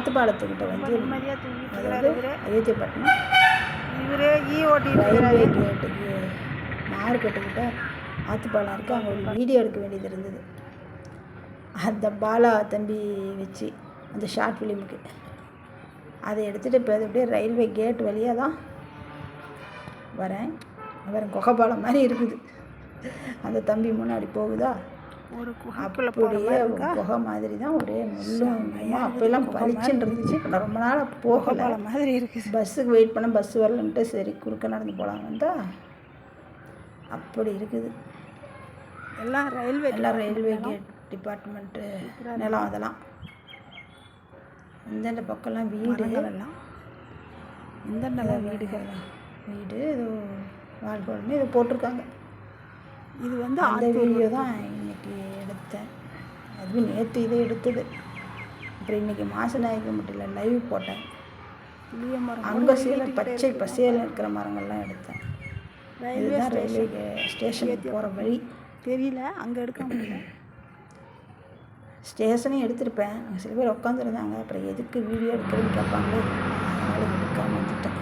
மேம்பாலத்துக்கிட்ட வந்து அதாவது அயோத்தியப்பட்டினம் இவரே ஈ ஓட்டிட்டு ரயில்வே கேட்டுக்கு மார்க்கெட்டுக்கிட்ட ஆத்துப்பாலம் இருக்குது அங்கே ஒரு வீடியோ எடுக்க வேண்டியது இருந்தது. அந்த பாலா தம்பி வச்சு அந்த ஷார்ட் ஃபிலிமுக்கு அதை எடுத்துகிட்டு இப்போ அப்படியே ரயில்வே கேட் வழியாக தான் வரேன். அவர் குகைப்பாலம் மாதிரி இருக்குது. அந்த தம்பி முன்னாடி போகுதா? ஒரு குகைக்குள்ளே அப்படியே குகை மாதிரி தான் ஒரே முள்ளும் அப்போல்லாம் பளிச்சுன்னு இருந்துச்சு இப்போ ரொம்ப நாளாக போகலை. குகைப்பாலம் மாதிரி இருக்குது. பஸ்ஸுக்கு வெயிட் பண்ண பஸ் வரலன்ட்டு. சரி குறுக்க நடந்து போகலாம் வந்தா. அப்படி இருக்குது. எல்லாம் ரயில்வே எல்லாம் ரயில்வே கேட் டிபார்ட்மெண்ட்டு நிலம் அதெல்லாம். இந்தந்த பக்கம்லாம் வீடு. எல்லாம். இந்த நல்ல வீடுகள். வீடு இது வாழ்க்கை இது போட்டிருக்காங்க. இது வந்து அந்த வீடியோ தான் அதுவும் நேற்று இதை எடுத்தது. அப்புறம் இன்னைக்கு மாசநாயக்க மட்டும் லைவ் போட்டேன். புளிய மரம் அங்கே சில பச்சை பசேல் இருக்கிற மரங்கள்லாம் எடுத்தேன். இதுதான் ரயில்வே ஸ்டேஷனுக்கு போகிற வழி. தெரியல அங்கே எடுக்க முடியல. ஸ்டேஷனையும் எடுத்திருப்பேன். அங்கே சில பேர் உட்காந்துருந்தாங்க. அப்புறம் எதுக்கு வீடியோ எடுக்கிறேன்னு கேட்பாங்களே. அதனால எடுக்காம வந்துட்டேன்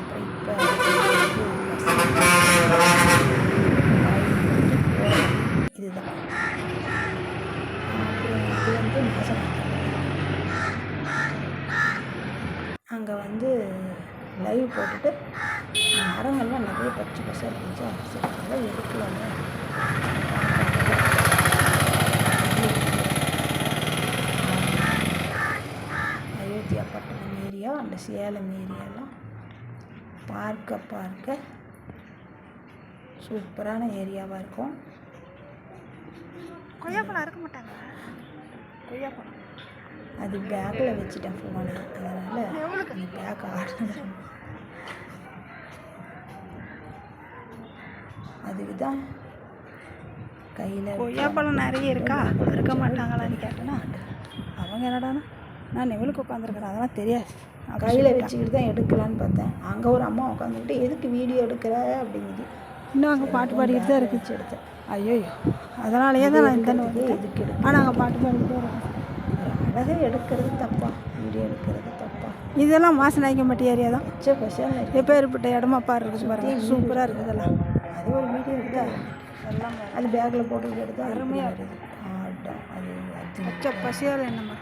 அப்புறம் இப்போ இதுதான் அப்புறம் இது வந்து மாசம் அங்கே வந்து லைவ் போட்டுட்டு மரங்கள்லாம் நிறைய பச்சை பசை இருந்துச்சு. சரி அதெல்லாம் எடுக்கலாம்ல அயோத்தியா பட்டணம் ஏரியா அந்த சேலம் ஏரியாலாம் பார்க்க பார்க்க சூப்பரான ஏரியாவாக இருக்கும். கொய்யாப்பழம் இருக்க மாட்டாங்க அது பேக்கில் வச்சுட்டேன் ஃபோனை அதனால் அந்த பேக் ஆடுறது அதுக்கு தான் கையில் கொய்யாப்பழம் நிறைய இருக்கா? இருக்க மாட்டாங்களான்னு கேட்டேன்னா அவங்க என்னடானா நான் நெவலுக்கு உட்காந்துருக்குறேன் அதெல்லாம் தெரியாது. கையில் வச்சுக்கிட்டு தான் எடுக்கலான்னு பார்த்தேன். அங்கே ஒரு அம்மா உட்காந்துக்கிட்டு எதுக்கு வீடியோ எடுக்கிற? அப்படிங்குது. இன்னும் அங்கே பாட்டு பாடிக்கிட்டு தான் இருக்கு. வச்சு எடுத்தேன். ஐயோ அதனாலேயே தான் நான் இந்த எதுக்கு எடுக்க அங்கே பாட்டு பாடிக்கிட்டே இருக்கேன் அழகே எடுக்கிறது தப்பா. வீடியோ எடுக்கிறது தப்பா. இதெல்லாம் மாசநாய்க்க மாட்டி ஏரியா தான்? பச்சை பசங்க எப்பேற்பட்ட இடமா பாரு இருக்குது பாருங்க. சூப்பராக இருக்குது இதெல்லாம். அது ஒரு வீடியோ எடுத்தா எல்லாம் அது பேக்கில் போட்டு எடுத்தா அருமையாக இருக்குது ஆட்டம் அது அது பச்சை பசியால் என்னம்மா?